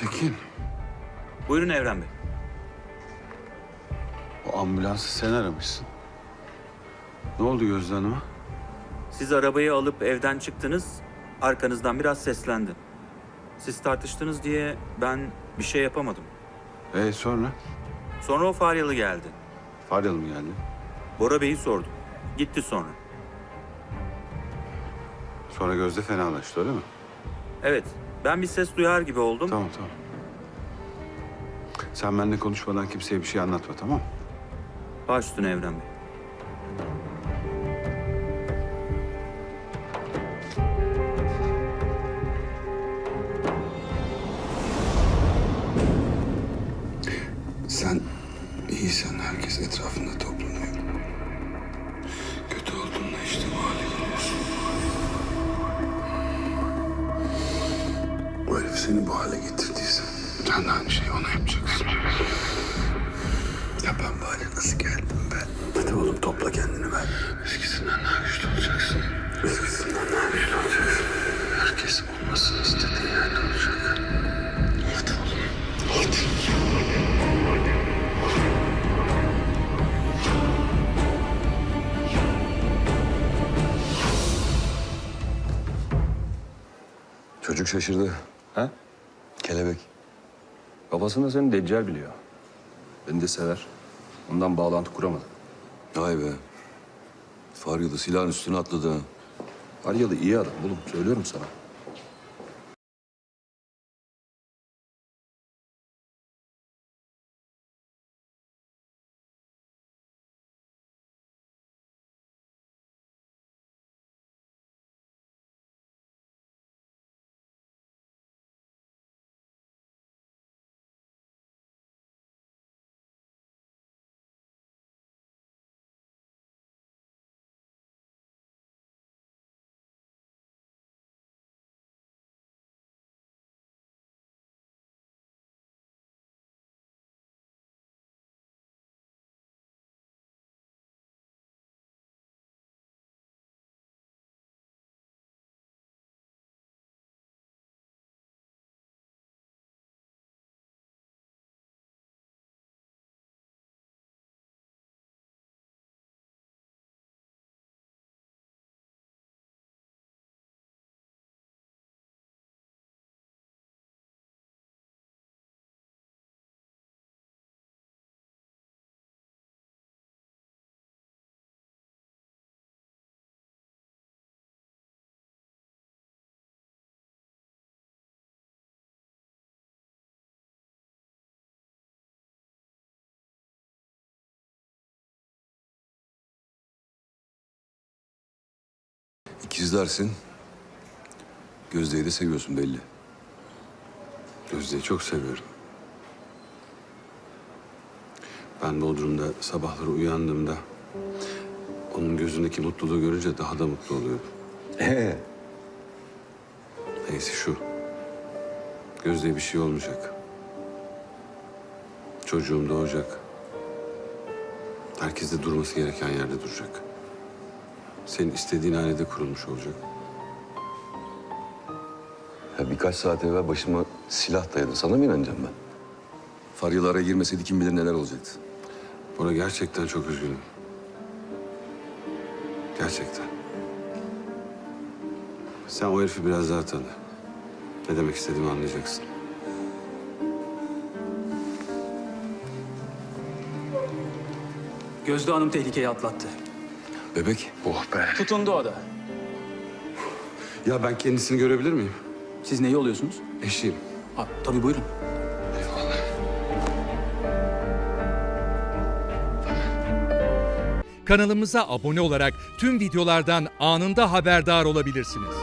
Tekin, Buyurun Evren Bey. o ambulansı sen aramışsın. Ne oldu Gözde Hanım'a? Siz arabayı alıp evden çıktınız, arkanızdan biraz seslendi. Siz tartıştınız diye ben bir şey yapamadım. E sonra? Sonra o Faryalı geldi. Faryalı mı geldi? Bora Bey'i sordum. Gitti sonra. Sonra Gözde fenalaştı öyle mi? Evet, ben bir ses duyar gibi oldum. Tamam tamam. Sen benimle konuşmadan kimseye bir şey anlatma tamam mı? Baş üstüne Evren Bey. Seni bu hale getirdiyse sen de aynı şeyi ona yapacaksın. Ya ben bu hale nasıl geldim ben? Hadi oğlum topla kendini ver. Eskisinden daha güçlü olacaksın. Eskisinden daha güçlü olacaksın. Herkes olmasını istediği yerde olacak. Hadi oğlum. Hadi. Çocuk şaşırdı. Ha? Kelebek. Babasını seni deccal biliyor. Beni de sever. Ondan bağlantı kuramadı. Vay be. Faryalı silahın üstüne atladı ha. Aryalı iyi adam oğlum. Söylüyorum sana. İkizlersin. Gözde'yi de seviyorsun belli. Gözde'yi çok seviyorum. Ben Bodrum'da sabahları uyandığımda onun gözündeki mutluluğu görünce daha da mutlu oluyorum. Ee? Neyse şu. Gözde'ye bir şey olmayacak. Çocuğum doğacak. Herkes de durması gereken yerde duracak. Senin istediğin ailede kurulmuş olacak. Ya birkaç saat evvel başıma silah dayadı. Sana mı inanacağım ben? Faryalı araya girmeseydi kim bilir neler olacaktı. Bora gerçekten çok üzgünüm. Gerçekten. Sen o herifi biraz daha tanı. Ne demek istediğimi anlayacaksın. Gözde Hanım tehlikeyi atlattı. Bebek. Oh be. Tutundu o da. Ya ben kendisini görebilir miyim? Siz neyi oluyorsunuz? Eşiyim. Ha, tabii buyurun. Kanalımıza abone olarak tüm videolardan anında haberdar olabilirsiniz.